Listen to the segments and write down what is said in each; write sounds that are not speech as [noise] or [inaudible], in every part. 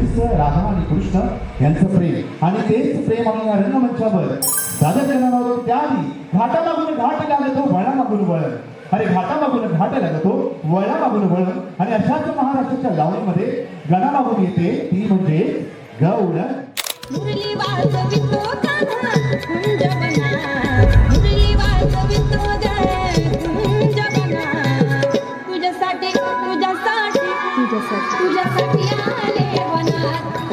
आधीच राधा आणि कृष्ण यांचं प्रेम. आणि तेच प्रेम आम्ही रंगमंचावर. सादर करणार त्याआधी घाटा मागून घाट लागतो वळा मागून वळण. अरे घाटा मागून घाट लागतो वळा मागून वळण. आणि अशाच महाराष्ट्राच्या लावणीमध्ये गणा मागून येते ती म्हणजे गौड मुरली Obrigada.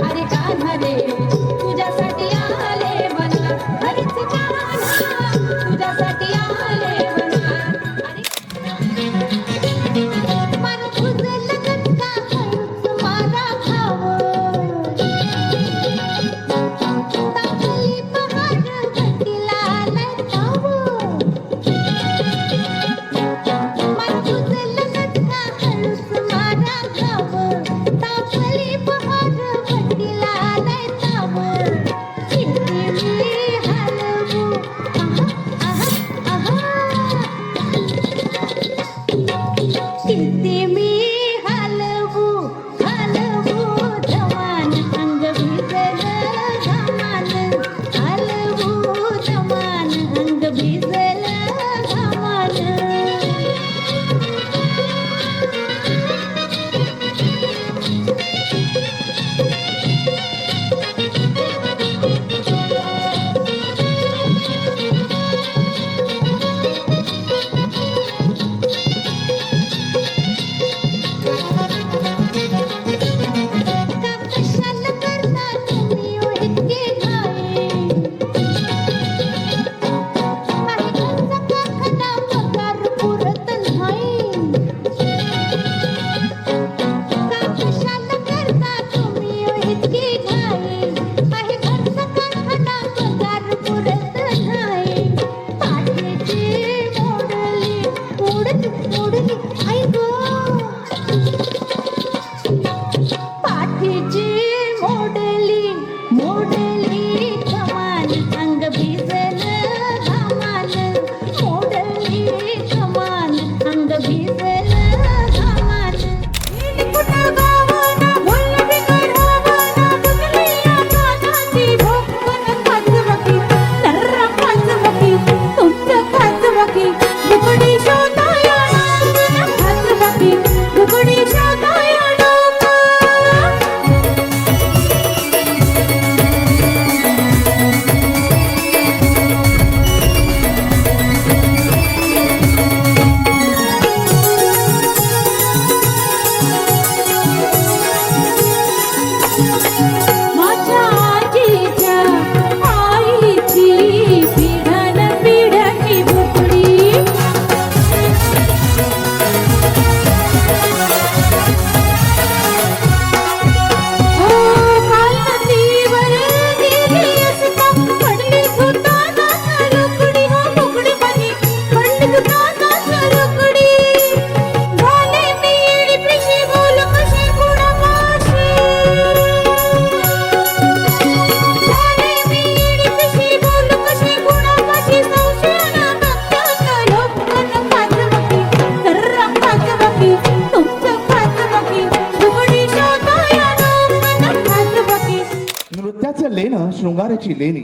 लेणं शृंगाराची लेणी.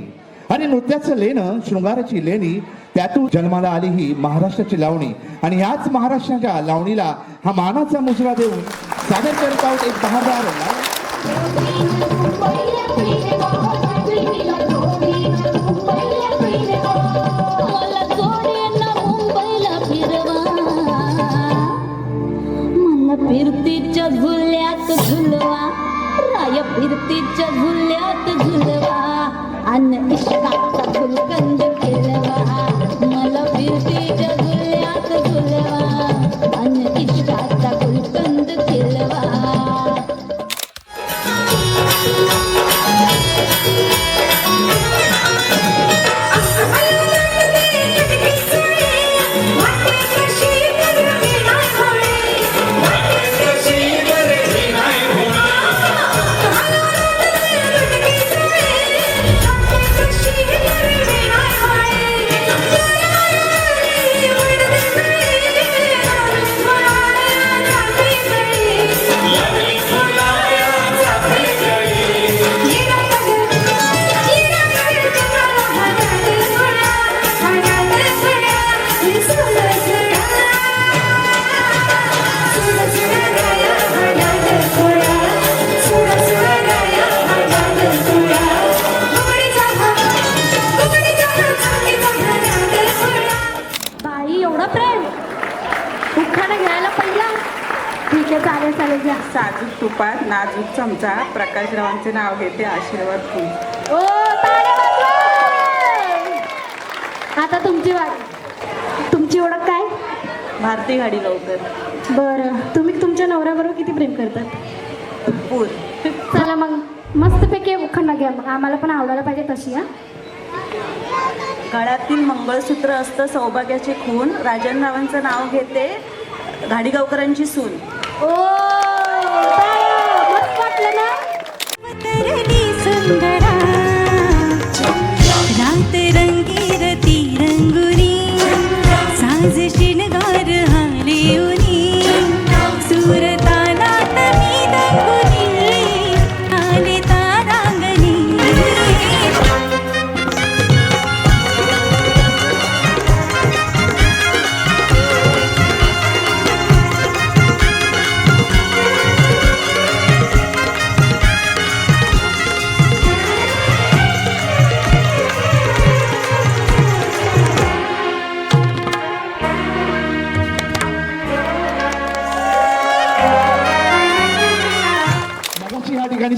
आणि नृत्याचं लेणं शृंगाराची लेणी त्यातून जन्माला आली ही महाराष्ट्राची लावणी. आणि ह्याच महाराष्ट्राच्या लावणीला हा मानाचा मुजरा देऊन सादर करत आहोत एक बहादार झुल्यात झुलवा अन इश्का तुपात नाजूक चमचा प्रकाशरावांचे नाव घेते आशीर्वाद फुल. ओ! आता तुमची वाट. तुमची ओळख काय? भारती गाडी लवकर. बरं. तुम्ही तुमच्या नवऱ्याबरोबर किती प्रेम करतात? चला मग मस्तपैकी उखाणा घ्या. मग आम्हाला पण आवडायला पाहिजे तशी हा? गळ्यातील मंगळसूत्र असतं सौभाग्याचे खून. राजन रावांचं नाव घेते घाडीगावकरांची सून. ओ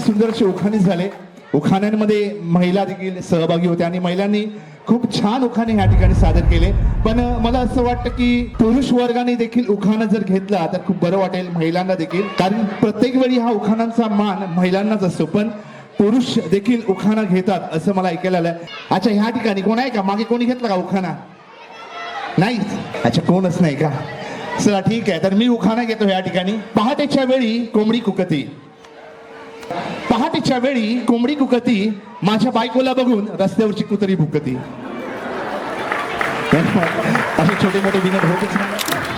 मगाशी सुंदर असे उखाणे झाले. उखाण्यांमध्ये महिला देखील सहभागी होत्या आणि महिलांनी खूप छान उखाणे ह्या ठिकाणी सादर केले. पण मला असं वाटतं की पुरुष वर्गाने देखील उखाणं जर घेतला तर खूप बरं वाटेल महिलांना देखील. कारण प्रत्येक वेळी हा उखाणांचा मान महिलांनाच असतो. पण पुरुष देखील उखाणा घेतात असं मला ऐकायला आलं अच्छा ह्या ठिकाणी कोण आहे का? मागे कोणी घेतला का उखाणा? नाही? अच्छा कोणच नाही का? चला ठीक आहे. तर मी उखाणा घेतो ह्या ठिकाणी. पहाटेच्या वेळी कोंबडी कुकती. पहाटेच्या वेळी कोंबडी कुकती माझ्या बायकोला बघून रस्त्यावरची कुत्री भुकती. [laughs] असे छोटे मोठे विनोद होतच नाही.